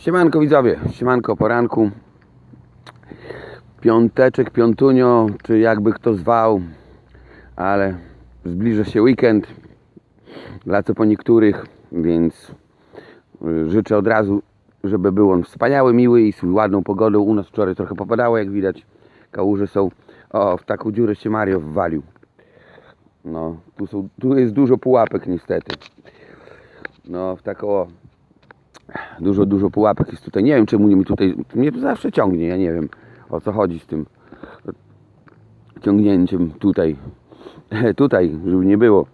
Siemanko widzowie, siemanko poranku. Piąteczek, piątunio, czy jakby kto zwał, ale zbliża się weekend, dla co po niektórych, więc y, życzę od razu, żeby był on wspaniały, miły i z ładną pogodą. U nas wczoraj trochę popadało, jak widać, kałuże są. O, w taką dziurę się Mario wwalił. No, tu, są, tu jest dużo pułapek niestety. No, w taką o, Dużo, dużo pułapek jest tutaj. Nie wiem czemu mi tutaj. Mnie to zawsze ciągnie. Ja nie wiem o co chodzi z tym ciągnięciem tutaj. Tutaj, żeby nie było.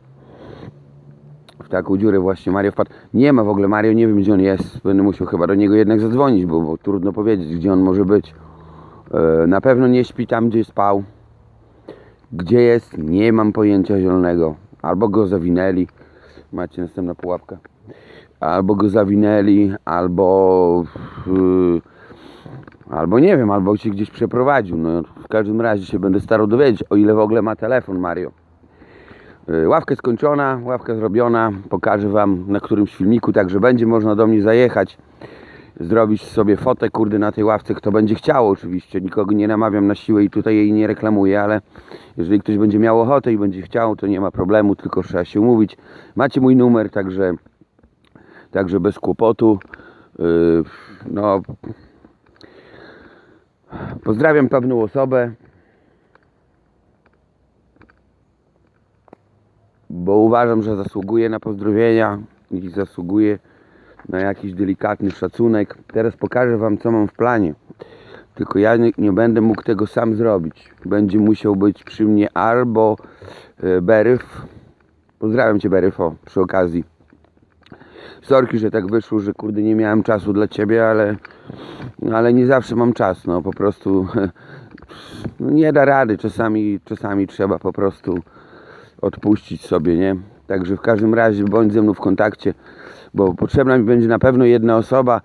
W taką dziurę właśnie Mario wpadł. Nie ma w ogóle Mario, nie wiem gdzie on jest. Będę musiał chyba do niego jednak zadzwonić, bo, bo trudno powiedzieć gdzie on może być. E, Na pewno nie śpi tam gdzie spał. Gdzie jest? Nie mam pojęcia zielonego. Albo go zawinęli. Macie następna pułapka albo go zawinęli, albo yy, albo nie wiem, albo się gdzieś przeprowadził. No, w każdym razie się będę starał dowiedzieć, o ile w ogóle ma telefon Mario. Yy, Ławka skończona, ławka zrobiona. Pokażę Wam na którymś filmiku, także będzie można do mnie zajechać, zrobić sobie fotę, kurde, na tej ławce, kto będzie chciał oczywiście. Nikogo nie namawiam na siłę i tutaj jej nie reklamuję, ale jeżeli ktoś będzie miał ochotę i będzie chciał, to nie ma problemu, tylko trzeba się umówić. Macie mój numer, także Także bez kłopotu. Yy, No, pozdrawiam pewną osobę, bo uważam, że zasługuje na pozdrowienia i zasługuje na jakiś delikatny szacunek. Teraz pokażę Wam, co mam w planie. Tylko ja nie, nie będę mógł tego sam zrobić. Będzie musiał być przy mnie albo yy, Beryf. Pozdrawiam Cię, Beryf, o, przy okazji. Sorki, że tak wyszło, że kurde nie miałem czasu dla ciebie, ale, ale nie zawsze mam czas, no po prostu no, nie da rady, czasami, czasami trzeba po prostu odpuścić sobie, nie? Także w każdym razie bądź ze mną w kontakcie, bo potrzebna mi będzie na pewno jedna osoba.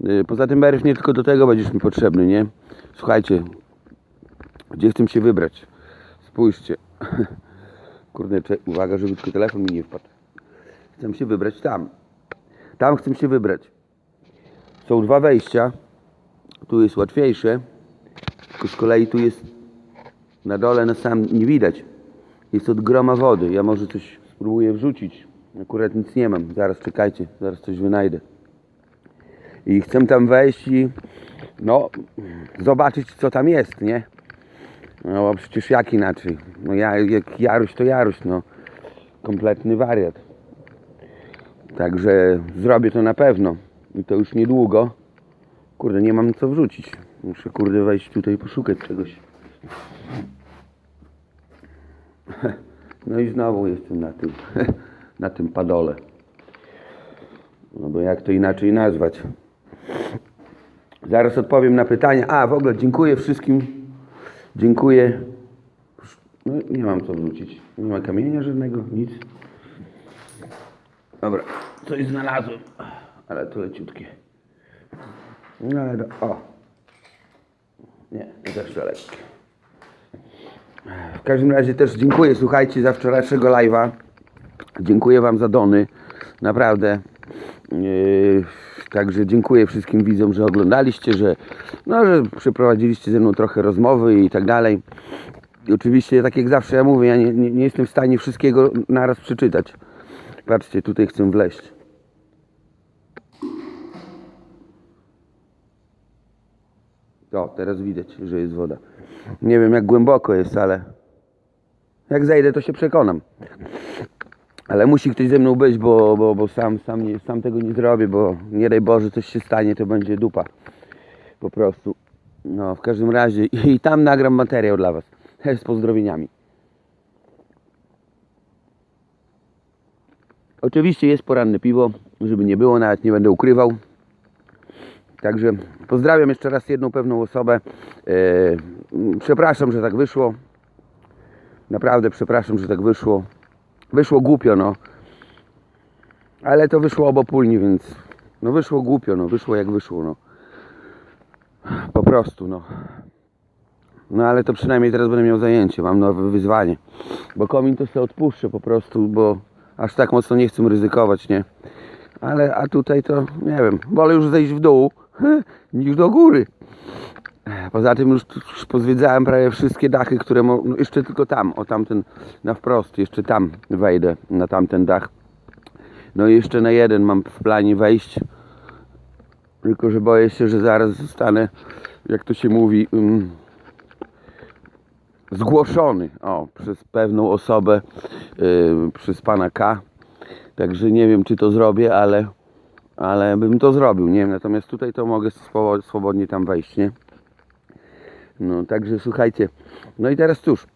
Yy, Poza tym Beryf nie tylko do tego będziesz mi potrzebny, nie? Słuchajcie, gdzie chcę się wybrać? Spójrzcie. Kurde, uwaga, żeby tylko telefon mi nie wpadł. Chcę się wybrać tam. Tam chcę się wybrać. Są dwa wejścia. Tu jest łatwiejsze. Tylko z kolei tu jest na dole, na sam nie widać. Jest od groma wody. Ja może coś spróbuję wrzucić. Akurat nic nie mam. Zaraz czekajcie, zaraz coś wynajdę. I chcę tam wejść i no, zobaczyć co tam jest, nie? No bo przecież jak inaczej? No ja, jak Jaruś to Jaruś, no. Kompletny wariat. Także zrobię to na pewno. I to już niedługo. Kurde, nie mam co wrzucić. Muszę kurde wejść tutaj poszukać czegoś. No i znowu jestem na tym, na tym padole. No bo jak to inaczej nazwać? Zaraz odpowiem na pytania. A, w ogóle dziękuję wszystkim. Dziękuję. No, nie mam co wrzucić. Nie ma kamienia żadnego, nic. Dobra, coś znalazłem, ale to leciutkie. No ale do, o. Nie, też lekkie. W każdym razie też dziękuję, słuchajcie, za wczorajszego live'a. Dziękuję Wam za dony, naprawdę. Yy, także dziękuję wszystkim widzom, że oglądaliście, że, no, że przeprowadziliście ze mną trochę rozmowy i tak dalej. I oczywiście, tak jak zawsze ja mówię, ja nie, nie, nie jestem w stanie wszystkiego naraz przeczytać. Patrzcie, tutaj chcę wleść. O, teraz widać, że jest woda. Nie wiem jak głęboko jest, ale jak zejdę, to się przekonam. Ale musi ktoś ze mną być, bo, bo, bo sam, sam, nie, sam tego nie zrobię, bo nie daj Boże coś się stanie, to będzie dupa. Po prostu. No, w każdym razie i tam nagram materiał dla Was. Z pozdrowieniami. Oczywiście jest poranne piwo, żeby nie było, nawet nie będę ukrywał. Także pozdrawiam jeszcze raz jedną pewną osobę. E, przepraszam, że tak wyszło. Naprawdę przepraszam, że tak wyszło. Wyszło głupio, no. Ale to wyszło obopólnie, więc no wyszło głupio, no. Wyszło jak wyszło, no. Po prostu, no. No ale to przynajmniej teraz będę miał zajęcie, mam nowe wyzwanie. Bo komin to sobie odpuszczę po prostu, bo aż tak mocno nie chcę ryzykować, nie? Ale a tutaj to nie wiem, wolę już zejść w dół, niż do góry. Poza tym już, już pozwiedzałem prawie wszystkie dachy, które mo- no jeszcze tylko tam, o tamten na wprost, jeszcze tam wejdę na tamten dach. No i jeszcze na jeden mam w planie wejść. Tylko, że boję się, że zaraz zostanę, jak to się mówi, ym, zgłoszony o, przez pewną osobę, yy, przez pana K. Także nie wiem, czy to zrobię, ale, ale bym to zrobił, nie wiem. Natomiast tutaj to mogę swo- swobodnie tam wejść, nie? No, także słuchajcie. No i teraz cóż,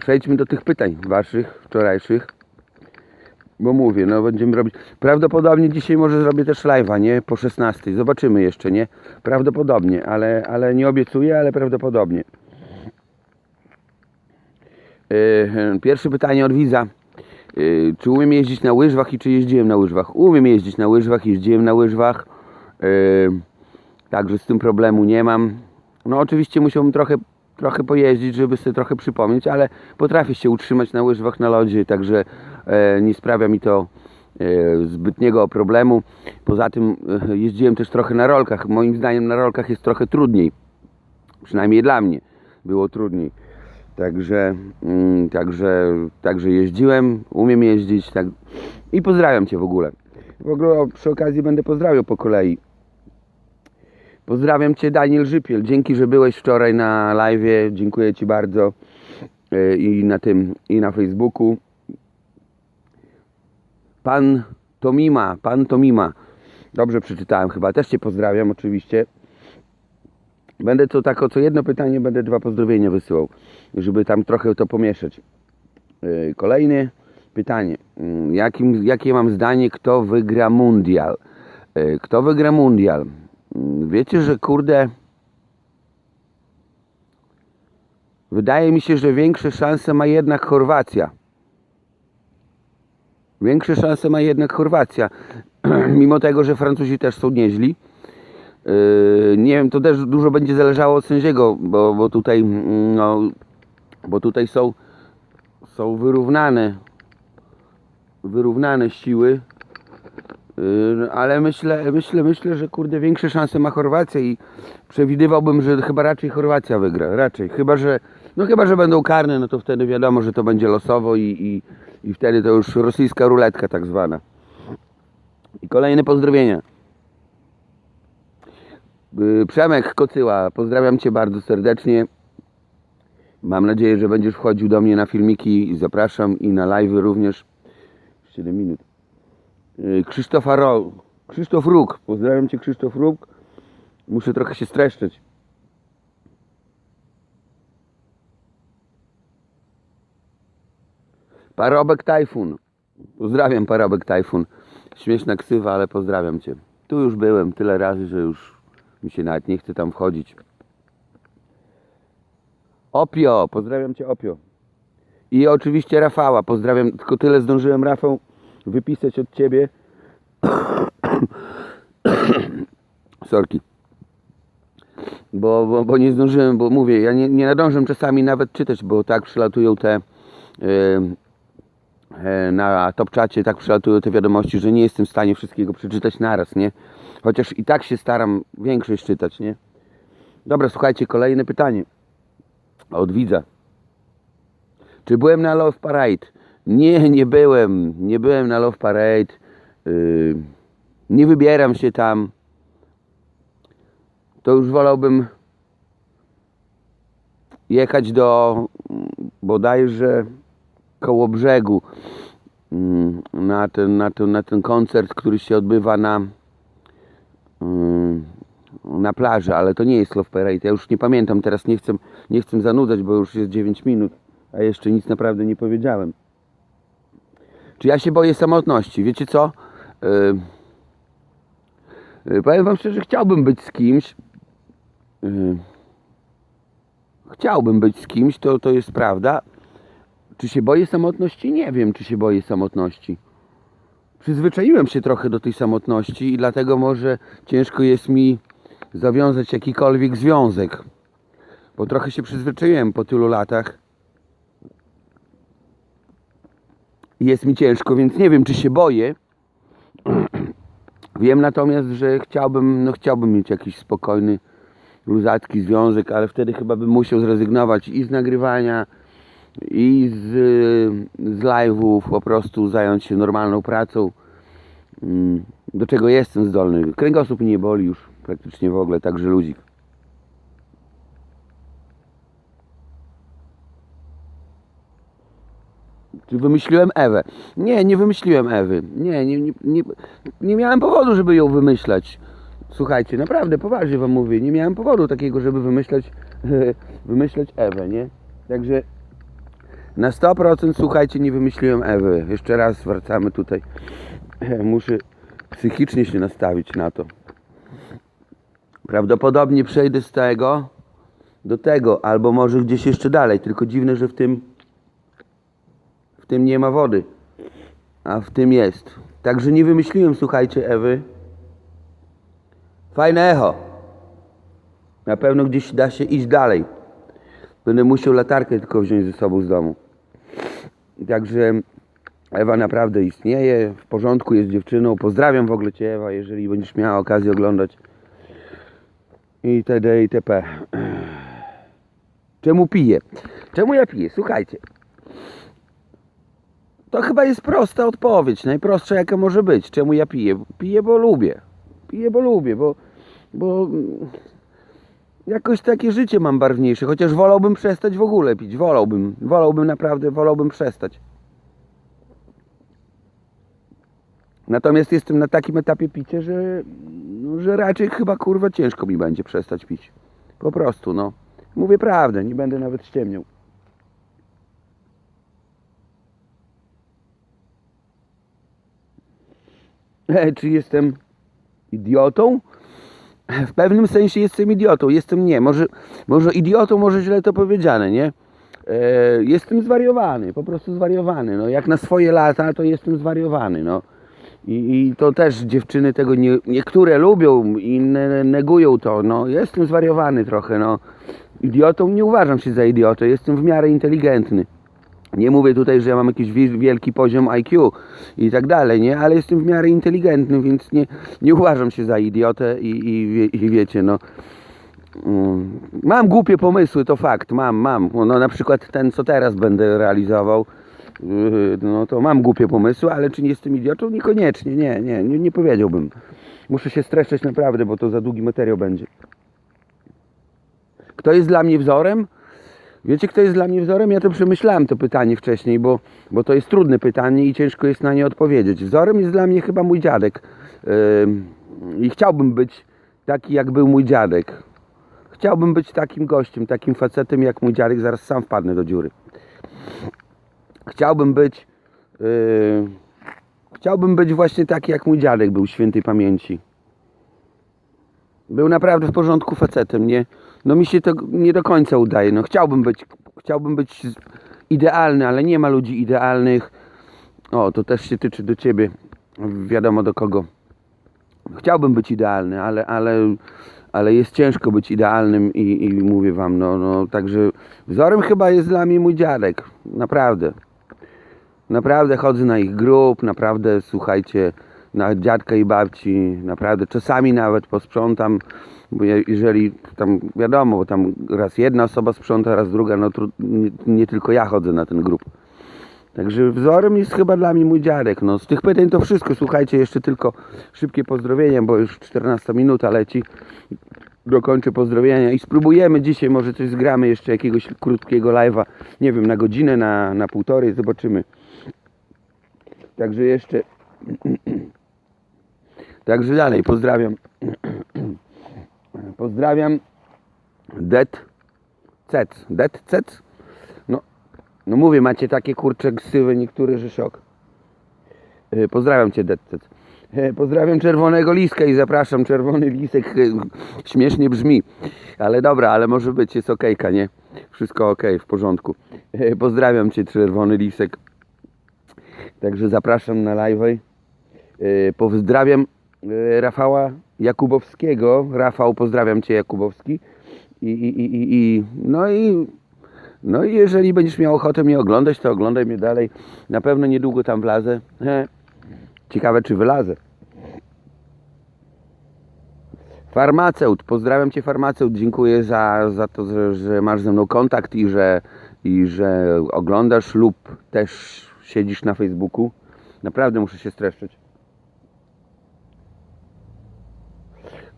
przejdźmy do tych pytań waszych, wczorajszych. Bo mówię, no będziemy robić. Prawdopodobnie dzisiaj może zrobię też live'a, nie? Po 16. Zobaczymy jeszcze, nie? Prawdopodobnie, ale, ale nie obiecuję, ale prawdopodobnie. Yy, Pierwsze pytanie od widza. Yy, Czy umiem jeździć na łyżwach i czy jeździłem na łyżwach? Umiem jeździć na łyżwach, jeździłem na łyżwach. Yy, Także z tym problemu nie mam. No oczywiście musiałbym trochę, trochę pojeździć, żeby sobie trochę przypomnieć, ale potrafię się utrzymać na łyżwach na lodzie, także e, nie sprawia mi to e, zbytniego problemu. Poza tym e, jeździłem też trochę na rolkach. Moim zdaniem na rolkach jest trochę trudniej. Przynajmniej dla mnie było trudniej. Także, mm, także, także jeździłem, umiem jeździć tak. i pozdrawiam Cię w ogóle. W ogóle przy okazji będę pozdrawiał po kolei. Pozdrawiam Cię Daniel Żypiel. Dzięki, że byłeś wczoraj na live. Dziękuję Ci bardzo. E, I na tym, i na Facebooku. Pan Tomima, Pan Tomima. Dobrze przeczytałem chyba. Też Cię pozdrawiam oczywiście. Będę to tak o co jedno pytanie, będę dwa pozdrowienia wysyłał, żeby tam trochę to pomieszać. E, Kolejne pytanie. Mm, Jakim, jakie mam zdanie, kto wygra mundial? E, Kto wygra mundial? Mm, Wiecie, że kurde. Wydaje mi się, że większe szanse ma jednak Chorwacja. Większe szanse ma jednak Chorwacja. Mimo tego, że Francuzi też są nieźli. Yy, nie wiem, to też dużo będzie zależało od sędziego, bo, bo tutaj mm, no, bo tutaj są są wyrównane wyrównane siły. Yy, ale myślę, myślę, myślę, że kurde większe szanse ma Chorwacja i przewidywałbym, że chyba raczej Chorwacja wygra. Raczej. Chyba, że no chyba, że będą karne, no to wtedy wiadomo, że to będzie losowo i, i, i wtedy to już rosyjska ruletka tak zwana. I kolejne pozdrowienia. Yy, Przemek Kocyła, pozdrawiam Cię bardzo serdecznie. Mam nadzieję, że będziesz wchodził do mnie na filmiki i zapraszam i na live również. 7 minut. Yy, Krzysztofa Ro... Krzysztof Róg. Pozdrawiam Cię Krzysztof Róg. Muszę trochę się streszczyć. Parobek Tajfun. Pozdrawiam Parobek Tajfun. Śmieszna ksywa, ale pozdrawiam Cię. Tu już byłem tyle razy, że już mi się nawet nie chce tam wchodzić. Opio, pozdrawiam Cię Opio. I oczywiście Rafała, pozdrawiam, tylko tyle zdążyłem Rafał wypisać od Ciebie. Sorki. Bo, bo, bo nie zdążyłem, bo mówię, ja nie, nie nadążam czasami nawet czytać, bo tak przylatują te yy, na topczacie tak przylatują te wiadomości, że nie jestem w stanie wszystkiego przeczytać naraz, nie? Chociaż i tak się staram większość czytać, nie? Dobra, słuchajcie, kolejne pytanie od widza. Czy byłem na Love Parade? Nie, nie byłem. Nie byłem na Love Parade. Yy, nie wybieram się tam. To już wolałbym jechać do bodajże koło brzegu mm, na ten, na ten, na ten koncert, który się odbywa na na plaży, ale to nie jest Love Parade. Ja już nie pamiętam, teraz nie chcę, nie chcę zanudzać, bo już jest 9 minut, a jeszcze nic naprawdę nie powiedziałem. Czy ja się boję samotności? Wiecie co? Yy, powiem wam szczerze, chciałbym być z kimś. Yy, chciałbym być z kimś, to, to jest prawda. Czy się boję samotności? Nie wiem, czy się boję samotności. Przyzwyczaiłem się trochę do tej samotności i dlatego może ciężko jest mi zawiązać jakikolwiek związek. Bo trochę się przyzwyczaiłem po tylu latach. Jest mi ciężko, więc nie wiem, czy się boję. Wiem natomiast, że chciałbym, no chciałbym mieć jakiś spokojny, luzacki związek, ale wtedy chyba bym musiał zrezygnować i z nagrywania, i z, z live'ów, po prostu zająć się normalną pracą, mm, do czego jestem zdolny. Kręgosłup nie boli już praktycznie w ogóle, także ludzik. Czy wymyśliłem Ewę? Nie, nie wymyśliłem Ewy. Nie, nie, nie, nie, nie miałem powodu, żeby ją wymyślać. Słuchajcie, naprawdę, poważnie wam mówię, nie miałem powodu takiego, żeby wymyślać, wymyślać Ewę, nie? Także na 100% słuchajcie, nie wymyśliłem Ewy. Jeszcze raz wracamy tutaj. Muszę psychicznie się nastawić na to. Prawdopodobnie przejdę z tego do tego, albo może gdzieś jeszcze dalej. Tylko dziwne, że w tym w tym nie ma wody, a w tym jest. Także nie wymyśliłem, słuchajcie, Ewy. Fajne echo. Na pewno gdzieś da się iść dalej. Będę musiał latarkę tylko wziąć ze sobą z domu. Także Ewa naprawdę istnieje, w porządku jest dziewczyną. Pozdrawiam w ogóle Cię Ewa, jeżeli będziesz miała okazję oglądać. Itd. itp. Czemu piję? Czemu ja piję? Słuchajcie. To chyba jest prosta odpowiedź, najprostsza jaka może być. Czemu ja piję? Piję, bo lubię. Piję, bo lubię, bo, bo jakoś takie życie mam barwniejsze, chociaż wolałbym przestać w ogóle pić. Wolałbym, wolałbym naprawdę, wolałbym przestać. Natomiast jestem na takim etapie picia, że, no, że raczej chyba kurwa ciężko mi będzie przestać pić. Po prostu, no. Mówię prawdę, nie będę nawet ściemniał. E, czy jestem idiotą? W pewnym sensie jestem idiotą. Jestem nie, może, może idiotą, może źle to powiedziane, nie? E, jestem zwariowany, po prostu zwariowany. No, jak na swoje lata, to jestem zwariowany. No. I, I to też dziewczyny tego nie, niektóre lubią, inne negują to. No, jestem zwariowany trochę. No. Idiotą nie uważam się za idiotę, jestem w miarę inteligentny. Nie mówię tutaj, że ja mam jakiś wi- wielki poziom IQ i tak dalej, nie? Ale jestem w miarę inteligentny, więc nie, nie uważam się za idiotę i, i, i wiecie, no. mm, Mam głupie pomysły, to fakt, mam, mam. No na przykład ten, co teraz będę realizował, yy, no to mam głupie pomysły, ale czy nie jestem idiotą? Niekoniecznie, nie, nie, nie, nie powiedziałbym. Muszę się streszczać naprawdę, bo to za długi materiał będzie. Kto jest dla mnie wzorem? Wiecie, kto jest dla mnie wzorem? Ja to przemyślałem to pytanie wcześniej, bo, bo to jest trudne pytanie i ciężko jest na nie odpowiedzieć. Wzorem jest dla mnie chyba mój dziadek. Ym, I chciałbym być taki, jak był mój dziadek. Chciałbym być takim gościem, takim facetem jak mój dziadek. Zaraz sam wpadnę do dziury. Chciałbym być. Yy, chciałbym być właśnie taki, jak mój dziadek był świętej pamięci. Był naprawdę w porządku facetem, nie? No mi się to nie do końca udaje. No chciałbym być, chciałbym być idealny, ale nie ma ludzi idealnych. O, to też się tyczy do ciebie. Wiadomo do kogo. Chciałbym być idealny, ale, ale, ale jest ciężko być idealnym i, i mówię wam, no, no, także wzorem chyba jest dla mnie mój dziadek. Naprawdę. Naprawdę chodzę na ich grup, naprawdę słuchajcie, na dziadka i babci, naprawdę czasami nawet posprzątam, bo je- jeżeli tam wiadomo, bo tam raz jedna osoba sprząta, raz druga, no tru, nie, nie tylko ja chodzę na ten grup. Także wzorem jest chyba dla mnie mój dziadek. No, z tych pytań to wszystko. Słuchajcie, jeszcze tylko szybkie pozdrowienia, bo już 14 minuta leci. Dokończę pozdrowienia i spróbujemy dzisiaj, może coś zgramy jeszcze jakiegoś krótkiego live'a. Nie wiem, na godzinę, na, na półtorej, zobaczymy. Także jeszcze. Także dalej, pozdrawiam. Pozdrawiam. Det Cec. Det Cec? No, no mówię, macie takie kurcze ksywy niektóre, że szok. E, Pozdrawiam Cię, Det Cec. E, Pozdrawiam Czerwonego Liska i zapraszam. Czerwony Lisek e, śmiesznie brzmi. Ale dobra, ale może być, jest okejka, nie? Wszystko okej, w porządku. Pozdrawiam Cię, Czerwony Lisek. Także zapraszam na live. Pozdrawiam Rafała Jakubowskiego. Rafał, pozdrawiam Cię Jakubowski. I, i, i, i, i no i no i jeżeli będziesz miał ochotę mnie oglądać, to oglądaj mnie dalej. Na pewno niedługo tam wlazę. He. Ciekawe, czy wylazę. Farmaceut, pozdrawiam Cię farmaceut, dziękuję za, za to, że, że masz ze mną kontakt i że, i że oglądasz lub też siedzisz na Facebooku. Naprawdę muszę się streszczyć.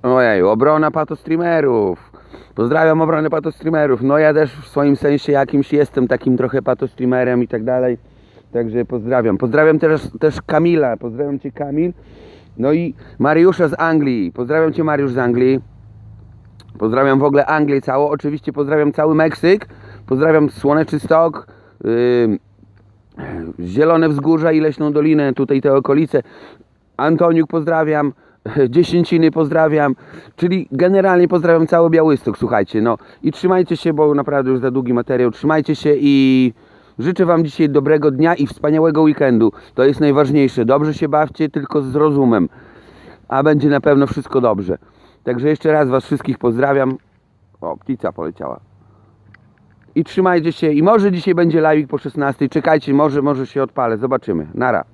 Ojej, obrona patostreamerów. Pozdrawiam obronę patostreamerów. No ja też w swoim sensie jakimś jestem takim trochę patostreamerem i tak dalej. Także pozdrawiam. Pozdrawiam też, też Kamila. Pozdrawiam Cię Kamil. No i Mariusza z Anglii. Pozdrawiam Cię Mariusz z Anglii. Pozdrawiam w ogóle Anglię całą. Oczywiście pozdrawiam cały Meksyk. Pozdrawiam Słoneczny Stok. Yy, Zielone Wzgórza i Leśną Dolinę, tutaj te okolice. Antoniuk pozdrawiam, Dziesięciny pozdrawiam, czyli generalnie pozdrawiam cały Białystok, słuchajcie, no i trzymajcie się, bo naprawdę już za długi materiał, trzymajcie się i życzę Wam dzisiaj dobrego dnia i wspaniałego weekendu, to jest najważniejsze, dobrze się bawcie, tylko z rozumem, a będzie na pewno wszystko dobrze. Także jeszcze raz Was wszystkich pozdrawiam, o, ptica poleciała. I trzymajcie się. I może dzisiaj będzie live po 16. Czekajcie, może, może się odpalę. Zobaczymy. Nara.